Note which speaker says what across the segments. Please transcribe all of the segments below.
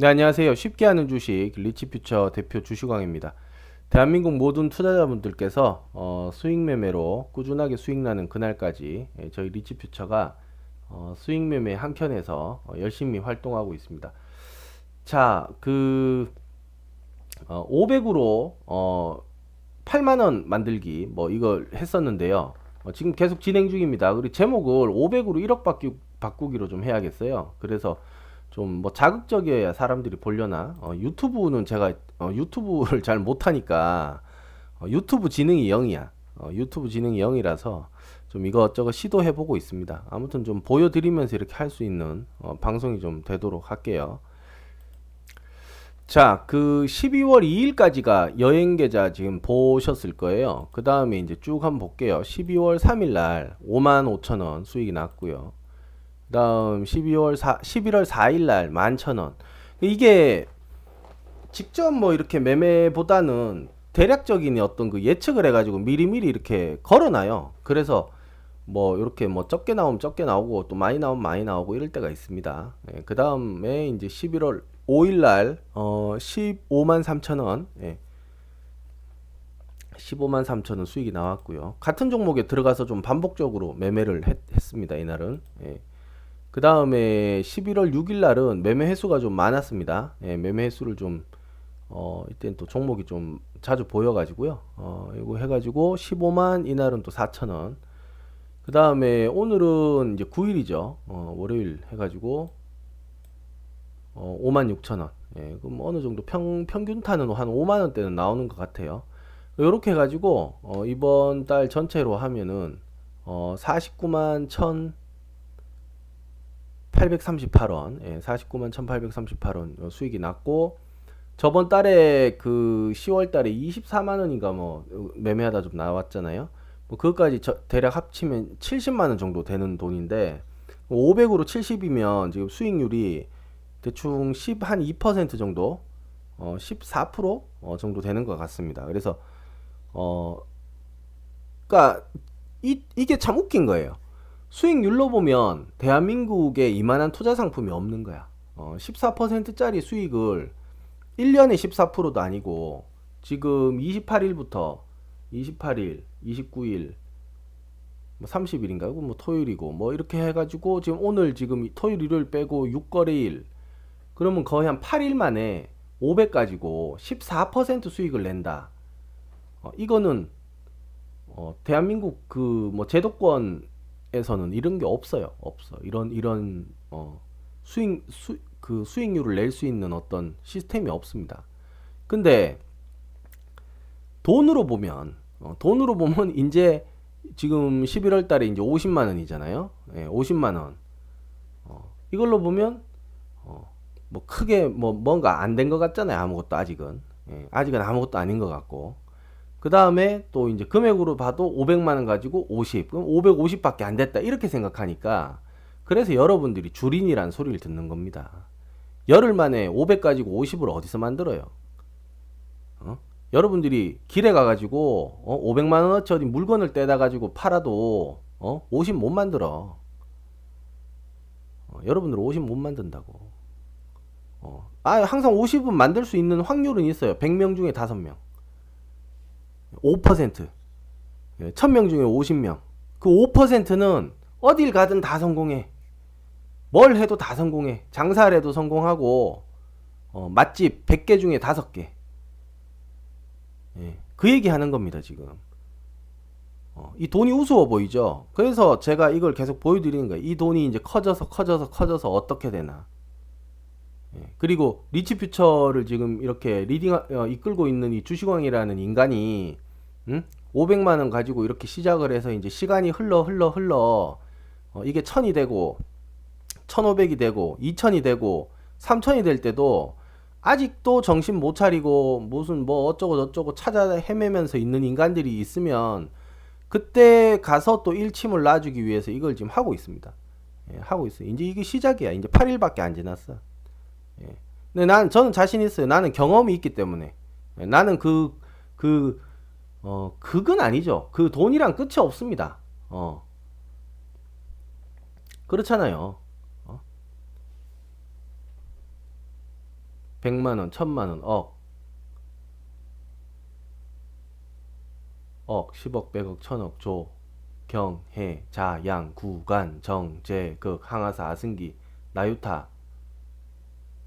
Speaker 1: 네, 안녕하세요. 쉽게 하는 주식 리치퓨처 대표 주식왕입니다. 대한민국 모든 투자자분들께서 어, 수익 매매로 꾸준하게 수익 나는 그날까지 예, 저희 리치퓨처가 어, 수익 매매 한 켠에서 어, 열심히 활동하고 있습니다. 자, 그 어, 500으로 어, 8만 원 만들기 뭐 이걸 했었는데요. 어, 지금 계속 진행 중입니다. 그리고 제목을 500으로 1억 바꾸, 바꾸기로 좀 해야겠어요. 그래서 좀 뭐 자극적이어야 사람들이 보려나. 어, 유튜브는 제가 어, 유튜브를 잘 못하니까 어, 유튜브 지능이 0이야. 어, 유튜브 지능이 0이라서 좀 이것저것 시도해 보고 있습니다. 아무튼 좀 보여드리면서 이렇게 할 수 있는 어, 방송이 좀 되도록 할게요. 자, 그 12월 2일까지가 여행 계좌 지금 보셨을 거예요. 그 다음에 이제 쭉 한번 볼게요. 12월 3일 날 5만 5천 원 수익이 났고요. 그 다음 12월 4, 11월 4일 날 11,000원. 이게 직접 뭐 이렇게 매매보다는 대략적인 어떤 그 예측을 해가지고 미리미리 이렇게 걸어놔요. 그래서 뭐 이렇게 뭐 적게 나오면 적게 나오고 또 많이 나오면 많이 나오고 이럴 때가 있습니다. 예, 그 다음에 이제 11월 5일 날 어, 15만 3천 원. 예. 15만 3천 원 수익이 나왔고요. 같은 종목에 들어가서 좀 반복적으로 매매를 했, 습니다 이날은. 예. 그 다음에 11월 6일 날은 매매 횟수가 좀 많았습니다. 예, 매매 횟수를 좀 어, 이때는 또 종목이 좀 자주 보여가지고요. 어, 이거 해가지고 15만 이날은 또 4천 원. 그 다음에 오늘은 이제 9일이죠. 어, 월요일 해가지고 어, 5만 6천 원. 예, 그럼 어느 정도 평, 평균 타는 한 5만 원대는 나오는 것 같아요. 이렇게 해가지고 어, 이번 달 전체로 하면은 어, 49만 1 838원, 예, 49만 1838원 수익이 났고 저번 달에 그 10월 달에 24만 원인가 뭐 매매하다 좀 나왔잖아요. 뭐 그것까지 저, 대략 합치면 70만 원 정도 되는 돈인데 500으로 70이면 지금 수익률이 대충 10 한 2% 정도 어, 14% 어, 정도 되는 것 같습니다. 그래서 어 그러니까 이, 이게 참 웃긴 거예요. 수익률로 보면 대한민국에 이만한 투자 상품이 없는 거야. 어, 14%짜리 수익을 1년에 14%도 아니고 지금 28일부터 28일, 29일, 뭐 30일인가요? 뭐 토요일이고 뭐 이렇게 해가지고 지금 오늘 지금 토요일, 일요일 빼고 6거래일 그러면 거의 한 8일 만에 500 가지고 14% 수익을 낸다. 어, 이거는 어, 대한민국 그 뭐 제도권 에서는 이런 게 없어요. 없어. 이런 이런 어, 수익 수, 그 수익률을 낼 수 있는 어떤 시스템이 없습니다. 근데 돈으로 보면 어, 돈으로 보면 이제 지금 11월 달에 이제 50만 원이잖아요. 예, 50만 원. 어, 이걸로 보면 뭐 크게 뭐 뭔가 안 된 것 같잖아요. 아무것도 아직은. 예, 아직은 아무것도 아닌 것 같고. 그 다음에 또 이제 금액으로 봐도 500만 원 가지고 50. 그럼 550밖에 안 됐다. 이렇게 생각하니까 그래서 여러분들이 줄인이란 소리를 듣는 겁니다. 열흘 만에 500 가지고 50을 어디서 만들어요? 어? 여러분들이 길에 가가지고 어? 500만 원어치 물건을 떼다 가지고 팔아도 어? 50 못 만들어. 어, 여러분들 50 못 만든다고. 어. 아, 항상 50은 만들 수 있는 확률은 있어요. 100명 중에 5명. 5%. 예, 1000명 중에 50명. 그 5%는 어딜 가든 다 성공해. 뭘 해도 다 성공해. 장사를 해도 성공하고, 어, 맛집 100개 중에 5개. 예, 그 얘기 하는 겁니다, 지금. 어, 이 돈이 우스워 보이죠? 그래서 제가 이걸 계속 보여드리는 거예요. 이 돈이 이제 커져서 커져서 커져서 어떻게 되나. 예. 그리고 리치 퓨처를 지금 이렇게 리딩 어, 이끌고 있는 이 주식왕이라는 인간이 음? 500만 원 가지고 이렇게 시작을 해서 이제 시간이 흘러 흘러 흘러 어, 이게 1000이 되고 1500이 되고 2000이 되고 3000이 될 때도 아직도 정신 못 차리고 무슨 뭐 어쩌고 저쩌고 찾아 헤매면서 있는 인간들이 있으면 그때 가서 또 일침을 놔주기 위해서 이걸 지금 하고 있습니다. 예, 하고 있어요. 이제 이게 시작이야. 이제 8일밖에 안 지났어. 예. 근데 난 저는 자신 있어요. 나는 경험이 있기 때문에. 예. 나는 그, 그, 어, 그건 아니죠. 그 돈이랑 끝이 없습니다. 어. 그렇잖아요. 어? 100만 원, 1000만 원, 억. 억, 10억, 100억, 1000억, 조, 경, 해, 자, 양, 구, 간, 정, 제, 극, 항하사, 아승기, 나유타,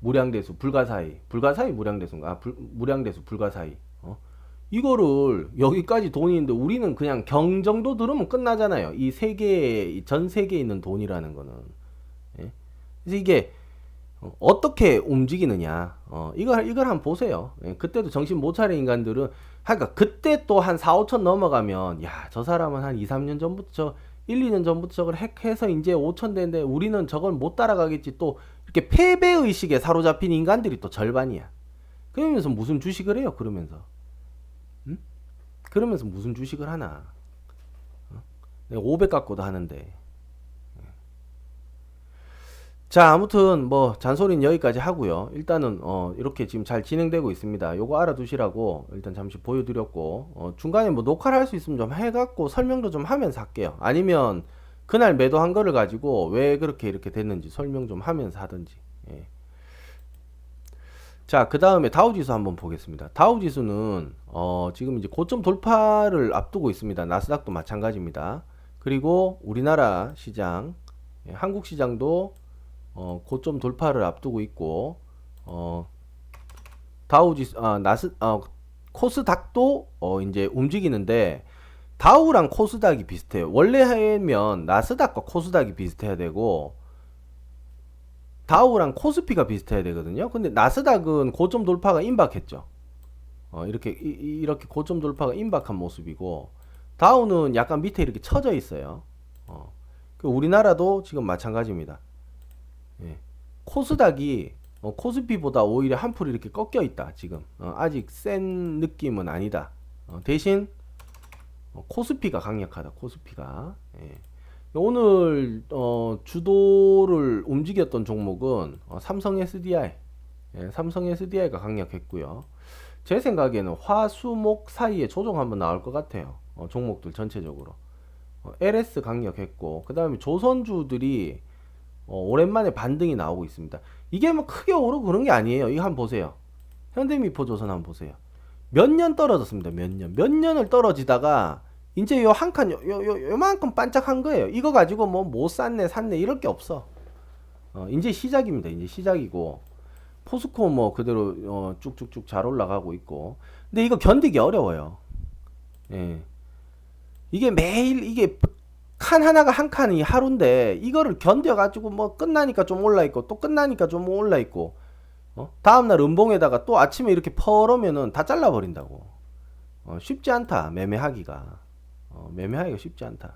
Speaker 1: 무량대수, 불가사의, 불가사의 무량대수인가? 아, 불, 무량대수, 불가사의. 어? 이거를 여기까지 있는데 우리는 그냥 경 정도 들으면 끝나잖아요. 이 세계, 전 세계에 있는 돈이라는 거는. 예? 그래서 이게 어, 어떻게 움직이느냐. 어, 이걸, 이걸 한번 보세요. 예, 그때도 정신 못 차린 인간들은, 하니까 그때 또 한 4, 5천 넘어가면, 야, 저 사람은 한 2, 3년 전부터 저, 1, 2년 전부터 저걸 핵해서 이제 5천 대인데 우리는 저걸 못 따라가겠지. 또 이렇게 패배 의식에 사로잡힌 인간들이 또 절반이야. 그러면서 무슨 주식을 해요, 그러면서. 응? 그러면서 무슨 주식을 하나. 어? 내가 500 갖고도 하는데. 자, 아무튼 뭐 잔소리는 여기까지 하고요. 일단은 어 이렇게 지금 잘 진행되고 있습니다. 요거 알아두시라고 일단 잠시 보여드렸고 어 중간에 뭐 녹화를 할 수 있으면 좀 해갖고 설명도 좀 하면서 할게요. 아니면 그날 매도한 거를 가지고 왜 그렇게 이렇게 됐는지 설명 좀 하면서 하든지. 예. 자, 그 다음에 다우지수 한번 보겠습니다. 다우지수는 어 지금 이제 고점 돌파를 앞두고 있습니다. 나스닥도 마찬가지입니다. 그리고 우리나라 시장, 예, 한국 시장도 어, 고점 돌파를 앞두고 있고 어, 다우지수 아 나스 아 코스닥도 어 이제 움직이는데 다우랑 코스닥이 비슷해요. 원래 하면 나스닥과 코스닥이 비슷해야 되고 다우랑 코스피가 비슷해야 되거든요. 근데 나스닥은 고점 돌파가 임박했죠. 어, 이렇게 이, 이렇게 고점 돌파가 임박한 모습이고 다우는 약간 밑에 이렇게 쳐져 있어요. 어. 그 우리나라도 지금 마찬가지입니다. 예. 코스닥이 어, 코스피보다 오히려 한 풀 이렇게 꺾여 있다 지금. 어, 아직 센 느낌은 아니다. 어, 대신 어, 코스피가 강력하다 코스피가. 예. 오늘 어, 주도를 움직였던 종목은 어, 삼성 SDI 예, 삼성 SDI가 강력했고요. 제 생각에는 화수목 사이에 조정 한번 나올 것 같아요. 어, 종목들 전체적으로. 어, LS 강력했고 그 다음에 조선주들이 어, 오랜만에 반등이 나오고 있습니다. 이게 뭐 크게 오르고 그런 게 아니에요. 이거 한번 보세요. 현대미포조선 한번 보세요. 몇 년 떨어졌습니다. 몇 년. 몇 년을 떨어지다가 이제 요 한 칸, 요, 요, 요, 요만큼 반짝한 거예요. 이거 가지고 뭐 못 샀네, 샀네, 이럴 게 없어. 어, 이제 시작입니다. 이제 시작이고. 포스코 뭐 그대로 어, 쭉쭉쭉 잘 올라가고 있고. 근데 이거 견디기 어려워요. 예. 이게 매일 이게 칸 하나가 한 칸이 하루인데 이거를 견뎌가지고 뭐 끝나니까 좀 올라 있고 또 끝나니까 좀 올라 있고 어? 다음날 음봉에다가 또 아침에 이렇게 펄으면은 다 잘라버린다고. 어, 쉽지 않다 매매하기가. 어, 매매하기가 쉽지 않다.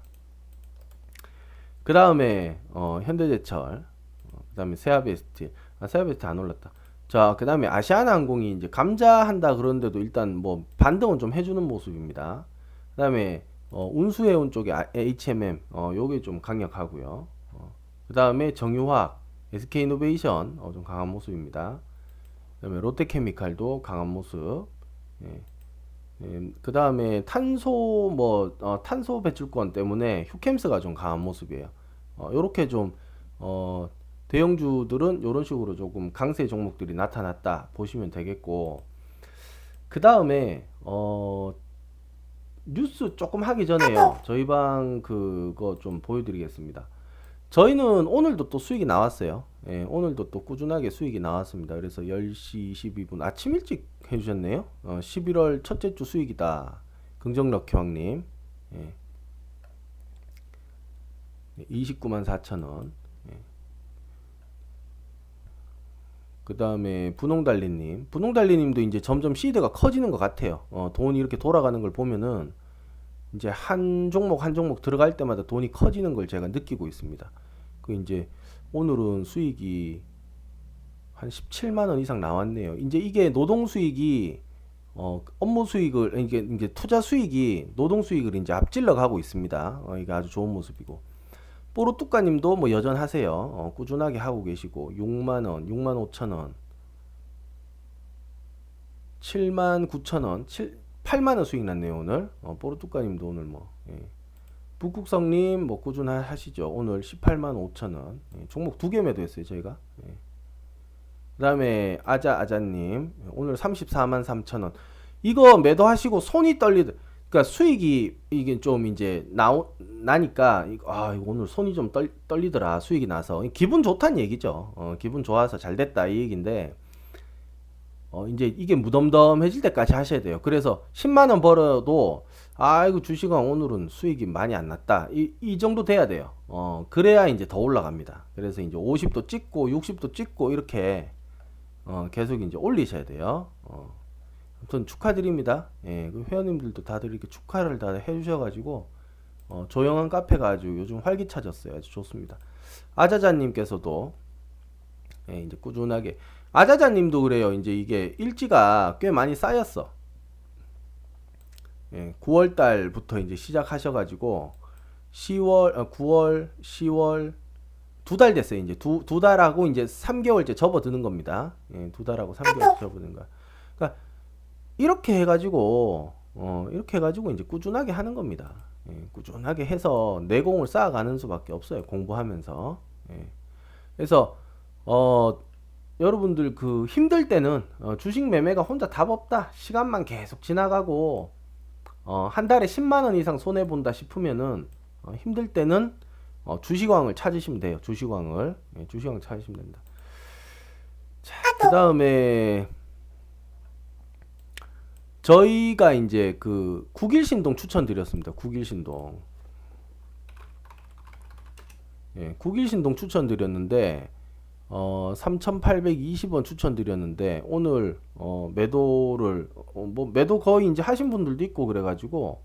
Speaker 1: 그 다음에 어, 현대제철 어, 그 다음에 세아베스트. 아, 세아베스트 안 올랐다. 자 그 다음에 아시아나항공이 이제 감자한다 그러는데도 일단 뭐 반등은 좀 해주는 모습입니다. 그 다음에 어, 운수해온 쪽에 아- HMM 어, 요게 좀 강력하고요. 어, 그 다음에 정유화학, SK이노베이션 어, 좀 강한 모습입니다. 그 다음에 롯데케미칼도 강한 모습. 예. 그 다음에 탄소 뭐 어, 탄소 배출권 때문에 휴캠스가 좀 강한 모습이에요. 어, 요렇게 좀 어, 대형주들은 요런 식으로 조금 강세 종목들이 나타났다 보시면 되겠고 그 다음에 어, 뉴스 조금 하기 전에요. 저희 방 그거 좀 보여드리겠습니다. 저희는 오늘도 또 수익이 나왔어요. 예, 오늘도 또 꾸준하게 수익이 나왔습니다. 그래서 10시 22분 아침 일찍 해주셨네요. 어, 11월 첫째 주 수익이다. 긍정럭키 왕님. 예. 29만 4천 원. 예. 그 다음에 분홍달리님. 분홍달리님도 이제 점점 시드가 커지는 것 같아요. 어, 돈이 이렇게 돌아가는 걸 보면은 이제 한 종목 한 종목 들어갈 때마다 돈이 커지는 걸 제가 느끼고 있습니다. 그 이제 오늘은 수익이 한 17만 원 이상 나왔네요. 이제 이게 노동 수익이 어, 업무 수익을 이게 이제 투자 수익이 노동 수익을 이제 앞질러 가고 있습니다. 어, 이게 아주 좋은 모습이고. 뽀로뚜까님도 뭐 여전하세요. 어, 꾸준하게 하고 계시고 6만 원, 6만 5천 원, 7만 9천 원, 7 8만 원 수익 났네요 오늘. 어, 뽀로뚜까님도 오늘 뭐 예. 북국성님 뭐 꾸준하시죠. 오늘 18만 5천 원. 예, 종목 두 개 매도했어요 저희가. 예. 그다음에 아자 아자님 오늘 34만 3천 원. 이거 매도하시고 손이 떨리드. 그러니까 수익이 이게 좀 이제 나오 나니까 아 오늘 손이 좀 떨, 떨리더라 수익이 나서 기분 좋다는 얘기죠. 어, 기분 좋아서 잘 됐다 이 얘기인데 어, 이제 이게 무덤덤해질 때까지 하셔야 돼요. 그래서 10만 원 벌어도 아이고 주식은 오늘은 수익이 많이 안 났다. 이, 이 정도 돼야 돼요. 어, 그래야 이제 더 올라갑니다. 그래서 이제 50도 찍고 60도 찍고 이렇게 어, 계속 이제 올리셔야 돼요. 어. 아무튼 축하드립니다. 예, 그 회원님들도 다들 이렇게 축하를 다 해주셔가지고 어, 조용한 카페가 아주 요즘 활기차졌어요. 아주 좋습니다. 아자자님께서도 예, 이제 꾸준하게 아자자님도 그래요. 이제 이게 일지가 꽤 많이 쌓였어. 예, 9월 달부터 이제 시작하셔가지고 10월, 어, 9월, 10월 두 달 됐어요. 이제 두, 두 달하고 이제 3개월째 접어드는 겁니다. 예, 두 달하고 3개월 접어드는 거야. 그러니까 이렇게 해가지고 어, 이렇게 해가지고 이제 꾸준하게 하는 겁니다. 예, 꾸준하게 해서 내공을 쌓아가는 수밖에 없어요. 공부하면서. 예. 그래서 어, 여러분들 그 힘들 때는 어, 주식 매매가 혼자 답 없다. 시간만 계속 지나가고 어, 한 달에 10만 원 이상 손해 본다 싶으면은 어, 힘들 때는 어, 주식왕을 찾으시면 돼요. 주식왕을 예, 주식왕 찾으시면 됩니다. 자, 그 다음에 저희가 이제 그 국일신동 추천드렸습니다. 국일신동. 예, 국일신동 추천드렸는데 어, 3,820원 추천드렸는데 오늘 어, 매도를 어, 뭐 매도 거의 이제 하신 분들도 있고 그래가지고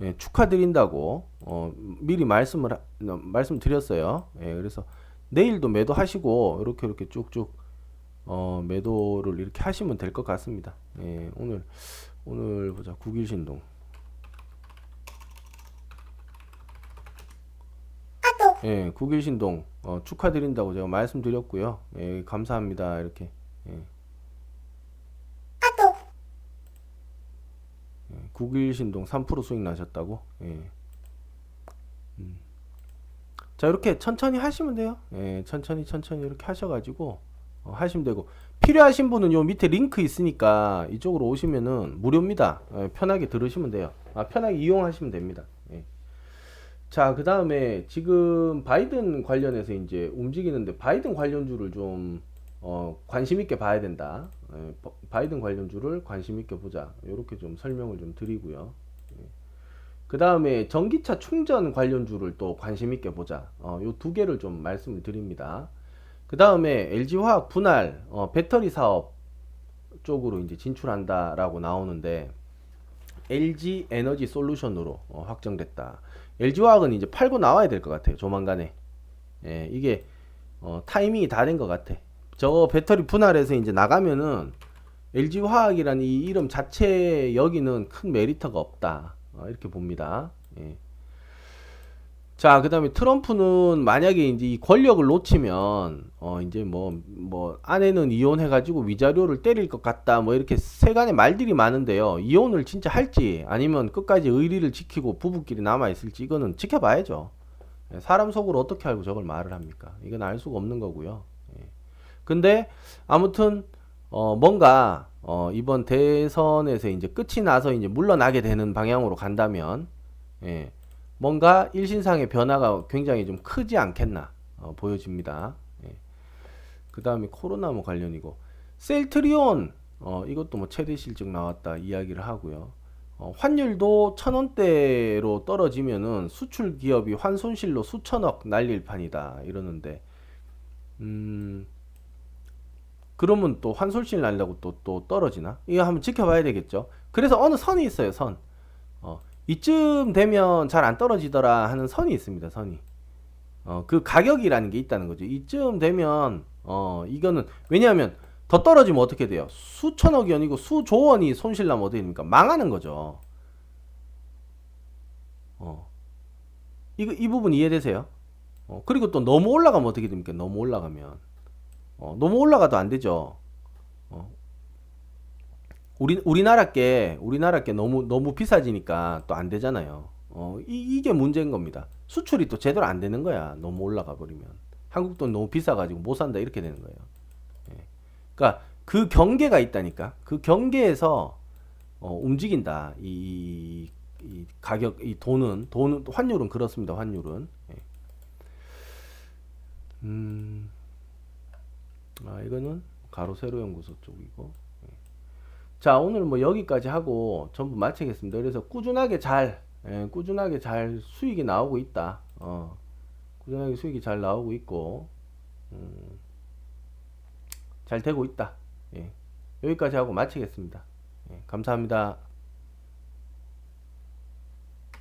Speaker 1: 예, 축하드린다고 어, 미리 말씀을 하- 어, 말씀드렸어요. 예, 그래서 내일도 매도하시고 이렇게 이렇게 쭉쭉 어, 매도를 이렇게 하시면 될 것 같습니다. 예, 오늘 오늘 보자 국일신동. 예, 국일신동 어, 축하드린다고 제가 말씀드렸고요. 예, 감사합니다. 이렇게. 예. 예, 국일신동 3% 수익 나셨다고? 예. 음. 자, 이렇게 천천히 하시면 돼요. 예, 천천히 천천히 이렇게 하셔 가지고 어, 하시면 되고 필요하신 분은 요 밑에 링크 있으니까 이쪽으로 오시면은 무료입니다. 예, 편하게 들으시면 돼요. 아, 편하게 이용하시면 됩니다. 예. 자, 그 다음에 지금 바이든 관련해서 이제 움직이는데 바이든 관련주를 좀 어, 관심 있게 봐야 된다. 예, 바- 바이든 관련주를 관심 있게 보자. 이렇게 좀 설명을 좀 드리고요. 그 다음에 전기차 충전 관련주를 또 관심 있게 보자. 어, 요두 개를 좀 말씀을 드립니다. 그 다음에 LG화학 분할 어, 배터리 사업 쪽으로 이제 진출한다라고 나오는데 LG 에너지 솔루션으로 어, 확정됐다. LG화학은 이제 팔고 나와야 될 것 같아요. 조만간에. 예, 이게 어, 타이밍이 다 된 것 같아. 저 배터리 분할해서 이제 나가면은 LG화학이라는 이 이름 자체에 여기는 큰 메리트가 없다. 어, 이렇게 봅니다. 예. 자, 그 다음에 트럼프는 만약에 이제 이 권력을 놓치면, 어, 이제 뭐, 뭐, 아내는 이혼해가지고 위자료를 때릴 것 같다. 뭐, 이렇게 세간의 말들이 많은데요. 이혼을 진짜 할지, 아니면 끝까지 의리를 지키고 부부끼리 남아있을지, 이거는 지켜봐야죠. 예, 사람 속으로 어떻게 알고 저걸 말을 합니까? 이건 알 수가 없는 거고요. 예. 근데, 아무튼, 어, 뭔가, 어, 이번 대선에서 이제 끝이 나서 이제 물러나게 되는 방향으로 간다면, 예. 뭔가 일신상의 변화가 굉장히 좀 크지 않겠나 어, 보여집니다. 예. 그 다음에 코로나 뭐 관련이고 셀트리온 어, 이것도 뭐 최대 실적 나왔다 이야기를 하고요. 어, 환율도 천 원대로 떨어지면은 수출 기업이 환손실로 수천억 날릴 판이다 이러는데 음 그러면 또 환손실 날려고 또 또 떨어지나? 이거 한번 지켜봐야 되겠죠. 그래서 어느 선이 있어요 선. 어, 이쯤 되면 잘 안 떨어지더라 하는 선이 있습니다. 선이. 어, 그 가격이라는 게 있다는 거죠. 이쯤 되면 어, 이거는 왜냐하면 더 떨어지면 어떻게 돼요? 수천억이 아니고 수조 원이 손실 나면 어떻게 됩니까? 망하는 거죠. 어. 이거 이 부분 이해되세요? 어, 그리고 또 너무 올라가면 어떻게 됩니까? 너무 올라가면. 어, 너무 올라가도 안 되죠. 어, 우리 우리나라 게 우리나라 게 너무 너무 비싸지니까 또 안 되잖아요. 어, 이, 이게 문제인 겁니다. 수출이 또 제대로 안 되는 거야. 너무 올라가 버리면. 한국 돈 너무 비싸 가지고 못 산다 이렇게 되는 거예요. 예. 그러니까 그 경계가 있다니까. 그 경계에서 어, 움직인다. 이, 이 가격, 이 돈은 돈은 환율은 그렇습니다. 환율은. 예. 음, 아 이거는 가로 세로 연구소 쪽이고. 예. 자 오늘 뭐 여기까지 하고 전부 마치겠습니다. 그래서 꾸준하게 잘, 예, 꾸준하게 잘 수익이 나오고 있다. 어, 꾸준하게 수익이 잘 나오고 있고, 음, 잘 되고 있다. 예. 여기까지 하고 마치겠습니다. 예, 감사합니다.